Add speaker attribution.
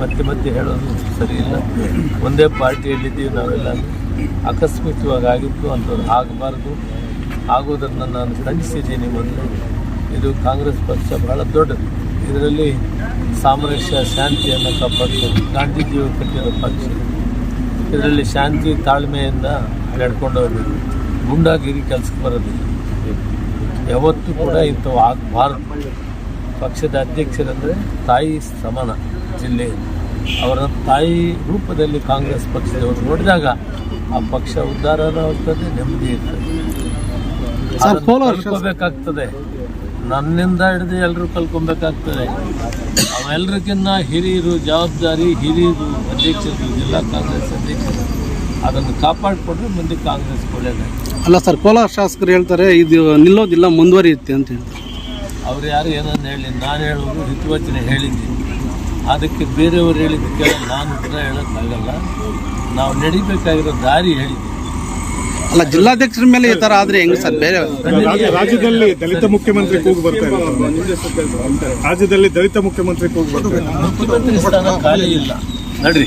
Speaker 1: ಮತ್ತೆ ಮತ್ತೆ ಹೇಳೋದು ಸರಿ ಇಲ್ಲ ಒಂದೇ ಪಾರ್ಟಿಯಲ್ಲಿದ್ದೀವಿ ನಾವೆಲ್ಲ. ಆಕಸ್ಮಿಕವಾಗಿ ಆಗಿತ್ತು ಅಂಥದ್ದು ಆಗಬಾರ್ದು. ಆಗೋದನ್ನು ನಾನು ಖಂಡಿಸಿದ್ದೀನಿ ಮೊದಲು. ಇದು ಕಾಂಗ್ರೆಸ್ ಪಕ್ಷ ಬಹಳ ದೊಡ್ಡದು. ಇದರಲ್ಲಿ ಸಾಮರಸ್ಯ, ಶಾಂತಿಯನ್ನು ಕಾಪಾಡ್ಕೊಂಡು ಗಾಂಧೀಜಿಯವರು ಕಟ್ಟಿರೋ ಪಕ್ಷ. ಇದರಲ್ಲಿ ಶಾಂತಿ ತಾಳ್ಮೆಯಿಂದ ನಡ್ಕೊಂಡು ಹೋಗಬೇಕು. ಗುಂಡಾಗಿರಿ ಕೆಲಸಕ್ಕೆ ಬರೋದಿಲ್ಲ. ಯಾವತ್ತೂ ಕೂಡ ಇಂಥವು ಆಗಬಾರ್ದು. ಪಕ್ಷದ ಅಧ್ಯಕ್ಷರಂದರೆ ತಾಯಿ ಸಮಾನ. ಜಿಲ್ಲೆಯಲ್ಲಿ ಅವರ ತಾಯಿ ರೂಪದಲ್ಲಿ ಕಾಂಗ್ರೆಸ್ ಪಕ್ಷದವರು ನೋಡಿದಾಗ ಆ ಪಕ್ಷ ಉದ್ಧಾರ ಆಗ್ತದೆ ನೆಮ್ಮದಿ ಇರ್ತದೆ. ಕಲ್ತ್ಕೋಬೇಕಾಗ್ತದೆ. ನನ್ನಿಂದ ಹಿಡಿದು ಎಲ್ಲರೂ ಕಲ್ಕೊಬೇಕಾಗ್ತದೆ ಅವೆಲ್ಲರಿಗಿನ್ನ ಹಿರಿಯರು ಜವಾಬ್ದಾರಿ ಹಿರಿಯರು ಅಧ್ಯಕ್ಷರು ಜಿಲ್ಲಾ ಕಾಂಗ್ರೆಸ್ ಅಧ್ಯಕ್ಷರು ಅದನ್ನು ಕಾಪಾಡಿಕೊಂಡ್ರೆ ಮುಂದೆ ಕಾಂಗ್ರೆಸ್ ಒಳ್ಳೆಯದಾಗ್ತದೆ
Speaker 2: ಅಲ್ಲ ಸರ್ ಕೋಲಾರ ಶಾಸಕರು ಹೇಳ್ತಾರೆ ಇದು ನಿಲ್ಲೋದಿಲ್ಲ ಮುಂದುವರಿಯುತ್ತೆ ಅಂತ ಹೇಳ್ತಾರೆ.
Speaker 1: ಅವ್ರು ಯಾರು ಏನಂತ ಹೇಳಿ ನಾನು ಹೇಳೋದು ಹಿತವಚನೆ ಹೇಳಿದ್ದೀನಿ. ಅದಕ್ಕೆ ಬೇರೆಯವರು ಹೇಳಿದ್ದು ಕೇಳ ನಾನು ಉತ್ತರ ಹೇಳೋಕ್ಕಾಗಲ್ಲ. ನಾವು ನಡಿಬೇಕಾಗಿರೋ ದಾರಿ ಹೇಳಿದ್ದೀವಿ
Speaker 2: ಅಲ್ಲ ಜಿಲ್ಲಾಧ್ಯಕ್ಷರ ಮೇಲೆ ಈ ತರ ಆದ್ರೆ ಹೆಂಗ್ ಸರ್? ಬೇರೆ
Speaker 3: ರಾಜ್ಯ- ರಾಜ್ಯದಲ್ಲಿ ದಲಿತ ಮುಖ್ಯಮಂತ್ರಿ ಕೂಗು ಬರ್ತಾ ಇದೆ ರಾಜ್ಯದಲ್ಲಿ ದಲಿತ ಮುಖ್ಯಮಂತ್ರಿ ಕೂಗು ಬರ್ತಾ ಇದೆ
Speaker 1: ಮುಖ್ಯಮಂತ್ರಿ ಸ್ಥಾನ ಖಾಲಿ ಇಲ್ಲ. ನಡ್ರಿ.